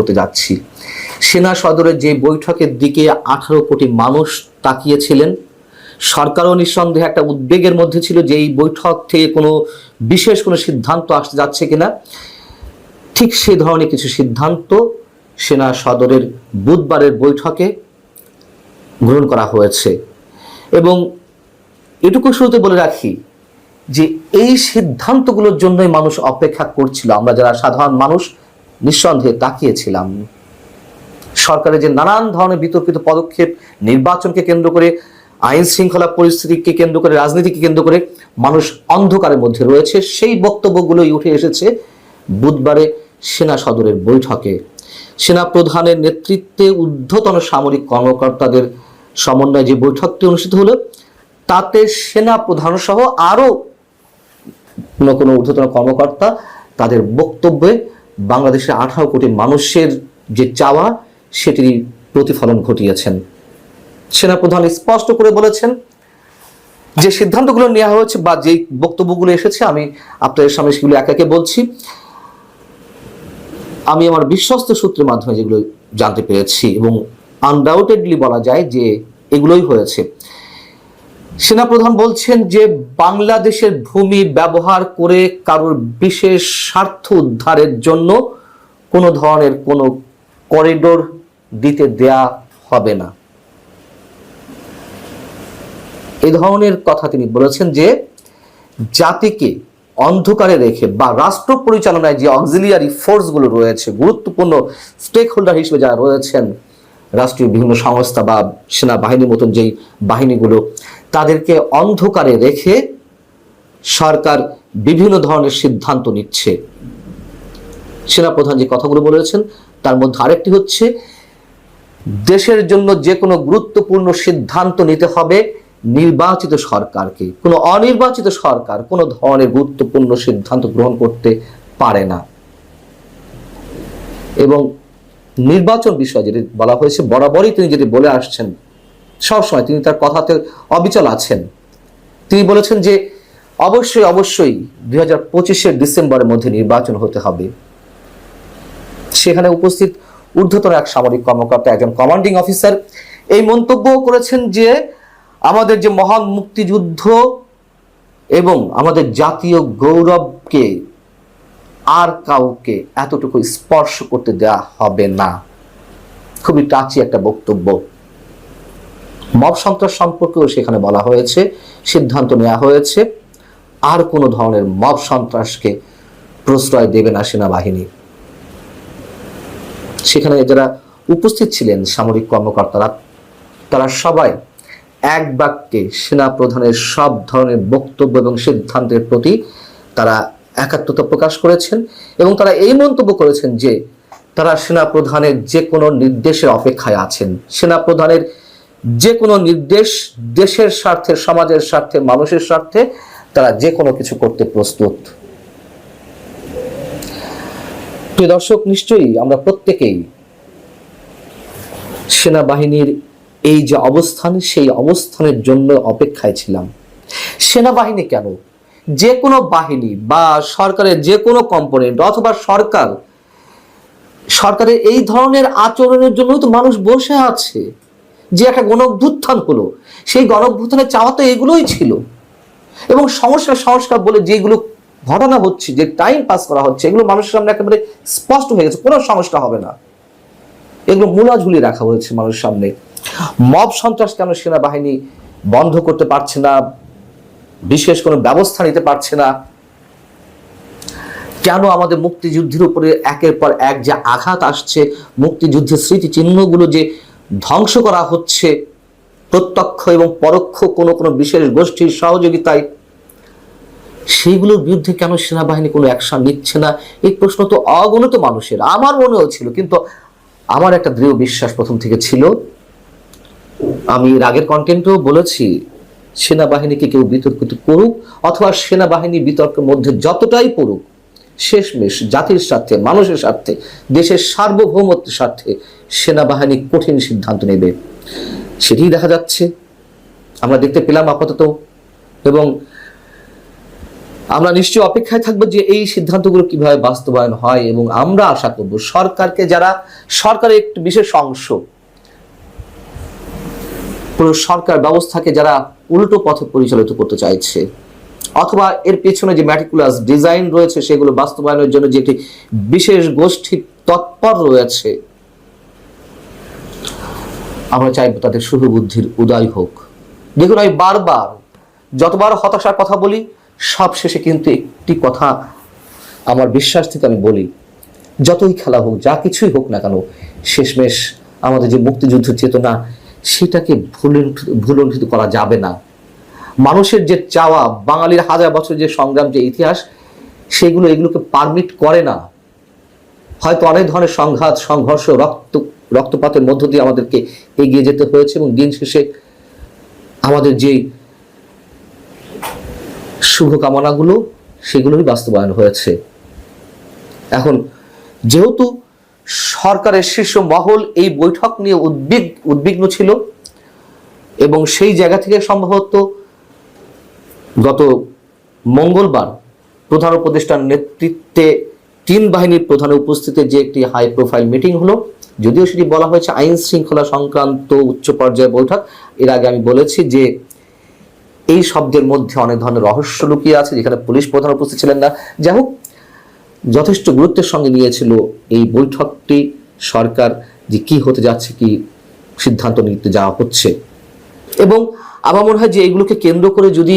করতে যাচ্ছি। সেনা সদরের যে বৈঠকের দিকে আঠারো কোটি মানুষ তাকিয়েছিলেন, সরকারও নিঃসন্দেহে একটা উদ্বেগের মধ্যে ছিল যে এই বৈঠক থেকে কোনো বিশেষ কোনো সিদ্ধান্ত আসতে যাচ্ছে কিনা। ঠিক সেই ধরনের কিছু সিদ্ধান্ত সেনা সদরের বুধবারের বৈঠকে গ্রহণ করা হয়েছে। এবং এটুকু শুরুতে বলে রাখি যে এই সিদ্ধান্তগুলোর জন্যই মানুষ অপেক্ষা করছিল। আমরা যারা সাধারণ মানুষ নিঃসন্দেহে তাকিয়েছিলাম। সরকারের যে নানান ধরনের বিতর্কিত পদক্ষেপ, নির্বাচনকে কেন্দ্র করে, আইন শৃঙ্খলা পরিস্থিতিকে কেন্দ্র করে, রাজনীতিকে কেন্দ্র করে মানুষ অন্ধকারের মধ্যে রয়েছে। সেই বক্তব্যগুলোই উঠে এসেছে বুধবারে সেনা সদরের বৈঠকে। সেনা প্রধানের নেতৃত্বে ঊর্ধ্বতন সামরিক কর্মকর্তাদের সমন্বয়ে যে বৈঠকটি অনুষ্ঠিত হলো, তাতে সেনা প্রধান সহ আরও কোনো কোনো ঊর্ধ্বতন কর্মকর্তা তাদের বক্তব্যে বাংলাদেশের আঠারো কোটি মানুষের যে চাওয়া সেটির প্রতিফলন ঘটিয়েছেন। সেনাপ্রধান স্পষ্ট করে বলেছেন, যে সিদ্ধান্তগুলো নেওয়া হয়েছে বা যে বক্তব্যগুলো এসেছে, আমি আপনাদের সামনে সেগুলো একে একে বলছি। আমি আমার বিশ্বস্ত সূত্রের মাধ্যমে যেগুলো জানতে পেরেছি এবং আনডাউটেডলি বলা যায় যে এগুলোই হয়েছে। সেনাপ্রধান বলছেন যে বাংলাদেশের ভূমি ব্যবহার করে কারোর বিশেষ স্বার্থ উদ্ধারের জন্য কোনো ধরনের কোনো করিডোর দিতে দেয়া হবে না। এ ধরনের কথা তিনি বলেছেন যে জাতিকে অন্ধকারে রেখে বা রাষ্ট্র পরিচালনায় যে অক্সিলিয়ারি ফোর্সগুলো রয়েছে, গুরুত্বপূর্ণ স্টেক হোল্ডার হিসেবে যারা রয়েছেন, রাষ্ট্রীয় বিভিন্ন সংস্থা বা সেনাবাহিনীর মতন যেই বাহিনীগুলো তাদেরকে অন্ধকারে রেখে সরকার বিভিন্ন ধরনের সিদ্ধান্ত নিচ্ছে। সেনাপ্রধান যে কথাগুলো বলেছেন, তার মধ্যে আরেকটি হচ্ছে, দেশের জন্য যে কোনো গুরুত্বপূর্ণ সিদ্ধান্ত নিতে হবে নির্বাচিত সরকারকে। কোনো অনির্বাচিত সরকার কোনো ধরনের গুরুত্বপূর্ণ সিদ্ধান্ত গ্রহণ করতে পারে না। এবং নির্বাচন বিষয়ে যেটি বলা হয়েছে, বরাবরই তিনি যেটি বলে আসছেন সবসময় তিনি তার কথাতে অবিচল আছেন। তিনি বলেছেন যে, অবশ্যই অবশ্যই দুই হাজার পঁচিশের ডিসেম্বরের মধ্যে নির্বাচন হতে হবে। সেখানে উপস্থিত ঊর্ধ্বতন এক সামরিক কর্মকর্তা একজন কমান্ডিং অফিসার এই মন্তব্য করেছেন যে, আমাদের যে মহান মুক্তিযুদ্ধ এবং আমাদের জাতীয় গৌরবকে আর কাউকে এতটুকু স্পর্শ করতে দেয়া হবে না। খুবই টাচি একটা বক্তব্য। মব সন্ত্রাস সম্পর্কেও সেখানে বলা হয়েছে, সিদ্ধান্ত নেওয়া হয়েছে। আর কোনো ধরনের মব সন্ত্রাসকে প্রশ্রয় দেবে না সেনাবাহিনী। সেখানে যারা উপস্থিত ছিলেন সামরিক কর্মকর্তারা, তারা সবাই এক বাক্যে সেনা প্রধানের সব ধরনের বক্তব্য এবং সিদ্ধান্তের প্রতি তারা একাত্মতা প্রকাশ করেছেন এবং তারা এই মন্তব্য করেছেন যে, তারা সেনা প্রধানের যে কোনো নির্দেশের অপেক্ষায় আছেন। সেনা প্রধানের যে কোনো নির্দেশ, দেশের স্বার্থে, সমাজের স্বার্থে, মানুষের স্বার্থে, তারা যে কোনো কিছু করতে প্রস্তুত। দর্শক, নিশ্চয়ই আমরা প্রত্যেকেই সেনাবাহিনীর এই যে অবস্থান, সেই অবস্থানের জন্য অপেক্ষায় ছিলাম। সেনাবাহিনী কেন? যে কোনো বাহিনী বা সরকারের যে কোনো কম্পোনেন্ট অথবা সরকার, সরকারের এই ধরনের আচরণের জন্যই তো মানুষ বসে আছে। যে একটা গণভ্যুত্থান হলো, সেই গণভ্যুত্থানের চাওয়া তো এগুলোই ছিল। এবং সংস্কার সংস্কার বলে যেগুলো ঘটনা হচ্ছে, যে টাইম পাস করা হচ্ছে, এগুলো মানুষের সামনে একেবারে স্পষ্ট হয়ে গেছে, কোনো সংস্কার হবে না। এগুলো মূলা ঝুলিয়ে রাখা হয়েছে মানুষের সামনে। মব সন্ত্রাস কেন সেনাবাহিনী বন্ধ করতে পারছে না? বিশেষ কোনো ব্যবস্থা নিতে পারছে না? কেন আমাদের মুক্তিযুদ্ধের উপরে একের পর এক যে আঘাত আসছে, মুক্তিযুদ্ধের স্মৃতিচিহ্নগুলো যে ধ্বংস করা হচ্ছে প্রত্যক্ষ এবং পরোক্ষ কোনো কোনো বিশেষ গোষ্ঠীর সহযোগিতায়। সেইগুলোর বিরুদ্ধে কেন সেনাবাহিনী কোনো অ্যাকশন নিচ্ছে না? এই প্রশ্ন তো অগণিত মানুষের। আমার মনেও ছিল, কিন্তু আমার একটা দৃঢ় বিশ্বাস প্রথম থেকে ছিল। আমি এর আগের কন্টেন্টেও বলেছি, সেনাবাহিনীকে কেউ বিতর্কিত করুক অথবা সেনাবাহিনী বিতর্কের মধ্যে যতটাই পড়ুক শেষমেশ জাতির স্বার্থে, মানুষের স্বার্থে, দেশের সার্বভৌমত্বের স্বার্থে সেনাবাহিনী কঠিন সিদ্ধান্ত নেবে। সেটি দেখা যাচ্ছে। আমরা দেখতে পেলাম আপাতত। এবং আমরা নিশ্চয়ই অপেক্ষায় থাকব যে এই সিদ্ধান্তগুলো কীভাবে বাস্তবায়ন হয়। এবং আমরা আশা করব সরকারকে যারা সরকারের একটি বিশেষ অংশ, পুরো সরকার ব্যবস্থাকে যারা উল্টো পথে পরিচালিত করতে চাইছে অথবা এর পেছনে যে ম্যাটিকুলাস ডিজাইন রয়েছে, সেগুলো বাস্তবায়নের জন্য যে একটি বিশেষ গোষ্ঠী তৎপর রয়েছে, আমরা চাইব তাদের শুভ বুদ্ধির উদয় হোক। দেখুন, আমি বারবার, যতবার হতাশার কথা বলি সব শেষে কিন্তু একটি কথা আমার বিশ্বাস থেকে আমি বলি, যতই খেলা হোক, যা কিছুই হোক না কেন, শেষমেশ আমাদের যে মুক্তিযুদ্ধ চেতনা, সেটাকে ভুলুণ্ঠিত করা যাবে না। মানুষের যে চাওয়া, বাঙালির হাজার বছর যে সংগ্রাম, যে ইতিহাস, সেগুলো এগুলোকে পারমিট করে না। হয়তো অনেক ধরনের সংঘাত, সংঘর্ষ, রক্ত, রক্তপাতের মধ্য দিয়ে আমাদেরকে এগিয়ে যেতে হয়েছে এবং দিন শেষে আমাদের যে শুভকামনাগুলো সেগুলোই বাস্তবায়ন হয়েছে। এখন যেহেতু সরকারের শীর্ষ মহল এই বৈঠক নিয়ে উদ্বিগ, উদ্বিগ্ন ছিল এবং সেই জায়গা থেকে সম্ভবত গত মঙ্গলবার প্রধান উপদেষ্টার নেতৃত্বে তিন বাহিনীর প্রধানের উপস্থিতিতে যে একটি হাই প্রোফাইল মিটিং হলো, যদিও সেটি বলা হয়েছে আইন শৃঙ্খলা সংক্রান্ত উচ্চ পর্যায়ের বৈঠক, এর আগে আমি বলেছি যে এই শব্দের মধ্যে অনেক ধরনের রহস্য লুকিয়ে আছে যেখানে পুলিশ প্রধান উপস্থিত ছিলেন না। যাই হোক, যথেষ্ট গুরুত্বের সঙ্গে নিয়েছিল এই বৈঠকটি। সরকার যে কি হতে যাচ্ছে, কি সিদ্ধান্ত নিতে যাওয়া হচ্ছে। এবং আমার মনে হয় যে এগুলোকে কেন্দ্র করে যদি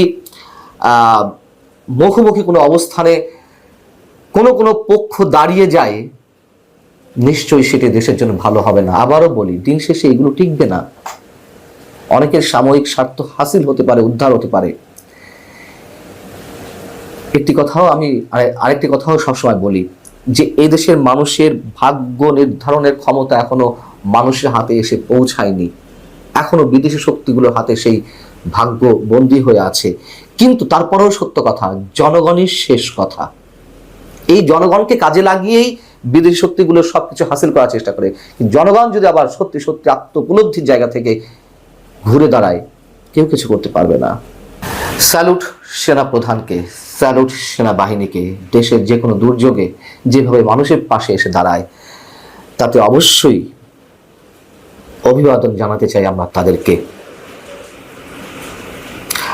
মুখোমুখি কোনো অবস্থানে কোনো কোনো পক্ষ দাঁড়িয়ে যায়, নিশ্চয়ই সেটি দেশের জন্য ভালো হবে না। আবারও বলি, দিন শেষে এগুলো টিকবে না। অনেকের সাময়িক স্বার্থ হাসিল হতে পারে, উদ্ধার হতে পারে। একটি কথাও আমি আরেকটি কথাও সবসময় বলি, যে এই দেশের মানুষের ভাগ্য নির্ধারণের ক্ষমতা এখনও মানুষের হাতে এসে পৌঁছায়নি। এখনও বিদেশি শক্তিগুলোর হাতে সেই ভাগ্য বন্দী হয়ে আছে। কিন্তু তারপরেও সত্য কথা, জনগণের শেষ কথা। এই জনগণকে কাজে লাগিয়েই বিদেশি শক্তিগুলো সবকিছু হাসিল করার চেষ্টা করে। জনগণ যদি আবার সত্যি সত্যি আত্মোপলব্ধির জায়গা থেকে ঘুরে দাঁড়ায়, কেউ কিছু করতে পারবে না। স্যালুট সেনা প্রধানকে স্যালুট সেনাবাহিনীকে, দেশের যে কোনো দুর্যোগে যেভাবে মানুষের পাশে এসে দাঁড়ায়, তাতে অবশ্যই অভিবাদন জানাতে চাই আমরা তাদেরকে।